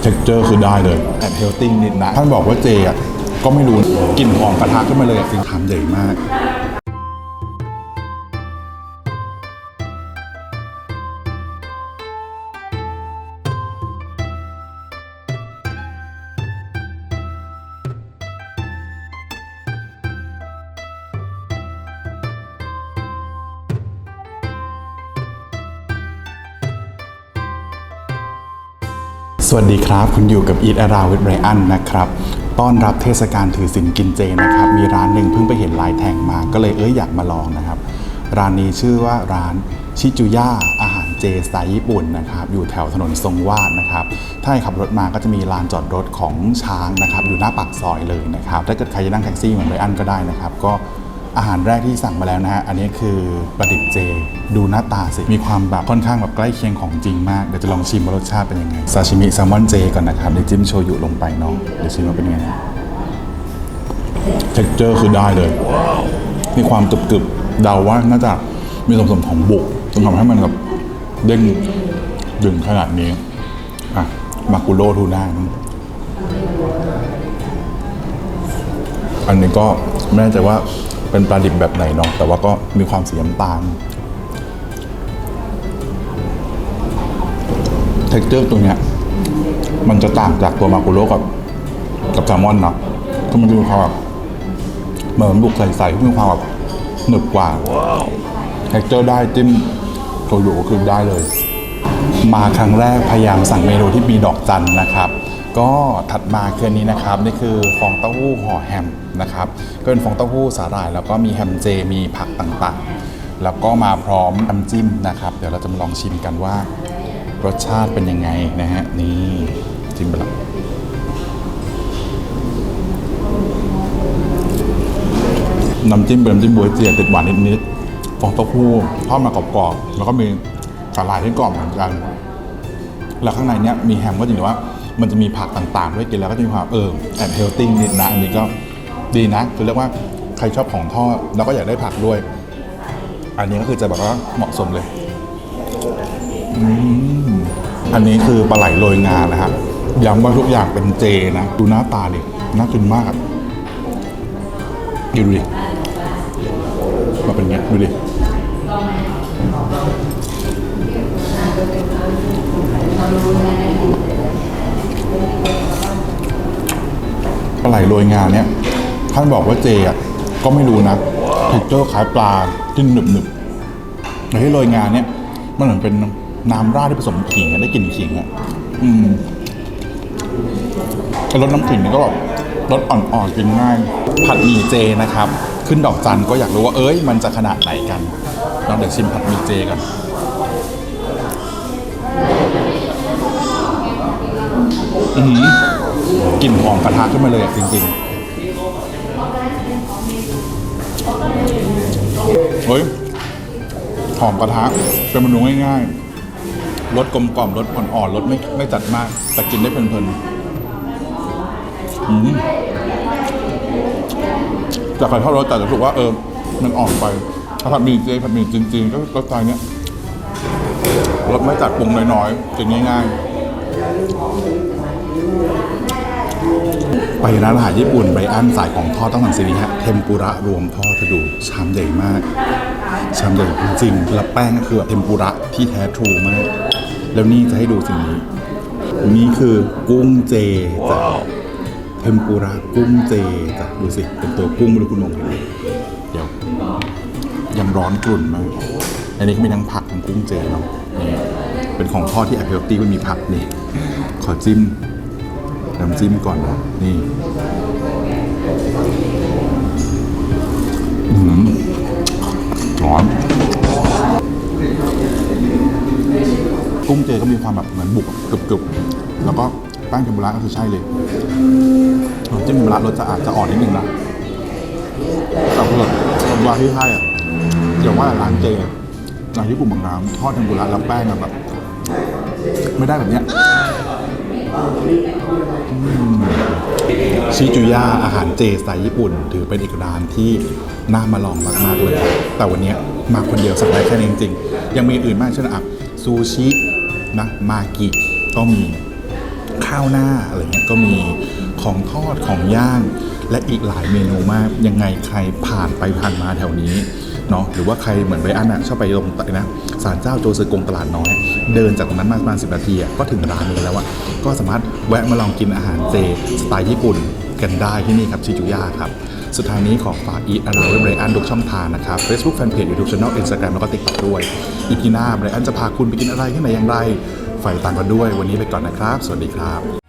เท็กเจอร์คือได้เลยแอบเฮลติ้งนิดนะท่านบอกว่าเจอะก็ไม่รู้กลิ่นหอมกระทะขึ้นมาเลยอะสิ่งทำใหญ่มาก สวัสดีครับ คุณอยู่กับ Eat Around with Brian นะครับต้อนรับเทศกาลถือศีลกินเจนะครับ มีร้านหนึ่งเพิ่งไปเห็นลายแทงมา ก็เลยเอ้ยอยากมาลองนะครับ ร้านนี้ชื่อว่าร้านชิจูย่าอาหารเจสไตล์ญี่ปุ่นนะครับ อยู่แถวถนนทรงวาดนะครับ ถ้าขับรถมาก็จะมีลานจอดรถของช้างนะครับ อยู่หน้าปากซอยเลยนะครับ ถ้าเกิดใครจะนั่งแท็กซี่เหมือนไรอันก็ได้นะครับ ก็ อาหารแรกที่สั่งมาแล้วนะฮะ อันนี้คือปลาดิบเจ ดูหน้าตาสิ มีความแบบค่อนข้างแบบใกล้เคียงของจริงมาก เดี๋ยวจะลองชิมว่ารสชาติเป็นยังไง ซาชิมิแซลมอนเจก่อนนะครับ เดี๋ยวจิ้มโชยุลงไปเนาะ เดี๋ยวชิมว่าเป็นยังไง เท็กเจอร์คือได้เลย มีความกรึบกรึบๆเดาว่าน่าจะมีส่วนผสมของบุกจนทำให้มันแบบเด้งดึงขนาดนี้ อะ มากุโรทูน่าอันนี้ก็ไม่แน่ใจว่า เป็นปลาดิบแบบไหนเนาะแต่ว่าก็มีความสีน้ำตาลเท็กเจอร์ตรงเนี้ยมันจะต่างจากตัวมากุโร่กับกับแซลมอนเนาะคือมันมีความแบบเหมือนบุกใสๆที่มีความแบบหนึบกว่าเท็กเจอร์ได้จิ้มโชยุก็คือได้เลย มาครั้งแรกพยายามสั่งเมนูที่มีดอกจันนะครับ ก็ถัดมาคืออนนี้นะครับนี่คือฟองเต้าหู้ห่อแฮมนะครับก็เป็นฟองเต้าหู้สาหร่าย แล้วก็มีแฮมเจมีผักต่างๆ แล้วก็มาพร้อมน้ำจิ้มนะครับ เดี๋ยวเราจะมาลองชิมกันว่ารสชาติเป็นยังไงนะฮะนี่จิ้มไปแล้วน้ำจิ้มเป็นน้ำจิ้มบวยเจียติดหวานนิดๆฟองเต้าหู้ทอดมากรอบๆแล้วก็มีสาหร่ายที่กรอบเหมือนกัน แล้วข้างในเนี้ยมีแฮมก็จริงแต่ว่า มันจะมีผักต่างๆ ด้วยกินแล้วก็จะมีความเออแอบเฮลติ้งนิดนะอันนี้ก็ดีนะคือเรียกว่าใครชอบของทอดแล้วก็อยากได้ผักด้วย อันนี้ก็คือจะแบบว่าเหมาะสมเลยออันนี้คือปลาไหลโรยงานะฮะย้ำว่าทุกอย่างเป็นเจนะ ดูหน้าตาดิน่ากินมากดูดิมาเป็นไงดูดิ ไหลโรยงาเนี่ยท่านบอกว่าเจอะก็ไม่รู้นะเท็กเจอร์คล้ายปลาที่หนึบหนึบๆแต่ที่โรยงาเนี่ยมันเหมือนเป็นน้ำราดที่ผสมขิงอะได้กลิ่นขิงอะอืมแต่รสน้ำขิงนี่ก็แบบรสอ่อนๆกินง่าย ผัดหมี่เจนะครับ ขึ้นดอกจันก็อยากรู้ว่าเอ้ย มันจะขนาดไหนกันเราเดี๋ยวชิมผัดหมี่เจกันอือหือ กลิ่นหอมกระทะขึ้นมาเลยอะจริงๆเฮ้ยหอมกระทะเป็นเมนูง่ายๆรสกลมกล่อมรสอ่อนๆรสไม่ไม่จัดมาก แต่กินได้เพลินๆอืมจากใครทอดรสแต่จะรู้สึกว่าเออมันอ่อนไปถ้าผัดหมี่เจผัดหมี่จีนๆก็รสสไตล์เนี้ยรสไม่จัดปรุงน้อยๆกินง่ายๆ ไปร้านอาหารญี่ปุ่นไปอันสายของทอดต้องสั่งซีนี้ฮะเทมปุระรวมทอดจะดูชามใหญ่มาก ชามใหญ่จริงๆแล้วแป้งก็คือแบบเทมปุระที่แท้ทรูมาก แล้วนี่จะให้ดูสิ่งนี้ นี่คือกุ้งเจจ้ะเทมปุระกุ้งเจจ้ะดูสิเป็นตัวกุ้งไม่รู้คุณมองเห็นไหมเดี๋ยวยังร้อนกลุ่นมากอันนี้ก็มีทั้งผักทั้งกุ้งเจเนาะนี่เป็นของทอดที่แอปเปิลตี้มันมีผักนี่ขอจิ้ม น้ำจิ้มก่อนนะนี่อืมร้อนกุ้งเจก็มีความแบบเหมือนบุกกรึบๆ แล้วก็แป้งเทมปุระก็คือใช่เลยน้ำจิ้มเทมปุระรสจะอาจจะอ่อนนิดนึงนะแต่เกิดผมว่าที่ให้อะอย่าว่าร้านเจร้านญี่ปุ่นบางน้ำทอดเทมปุระแล้วแป้งแบบ ไม่ได้แบบเนี้ย ชิจูย่าอาหารเจสไตล์ญี่ปุ่น ถือเป็นอีกร้านที่น่ามาลองมากๆเลยแต่วันนี้มาคนเดียวสั่งได้แค่นี้จริงๆ ยังมีอื่นมากเช่นอะซูชินะมากิก็มีข้าวหน้าอะไรเงี้ยก็มีของทอดของย่าง และอีกหลายเมนูมากยังไงใครผ่านไปผ่านมาแถวนี้ เนาะหรือว่าใครเหมือนไบอันอะชอบไปตรงนะศาลเจ้าโจซือกงตลาดน้อย เดินจากตรงนั้นมาประมาณสินาทีอะก็ถึงร้านนี้แล้วอะก็สามารถแวะมาลองกินอาหารเจสไตล์ญี่ปุ่นกันได้ที่นี่ครับชิจูย่าครับสุดท้ายนี้ขอฝากอีทอาราเวไบรอันทุกช่องทางนะครับ Facebook Fanpage YouTube Channel Instagram แล้วก็ TikTok ด้วย อีพีหน้าไบรอันจะพาคุณไปกินอะไรที่ไหนอย่างไรไฟตามกันด้วย วันนี้ไปก่อนนะครับ สวัสดีครับ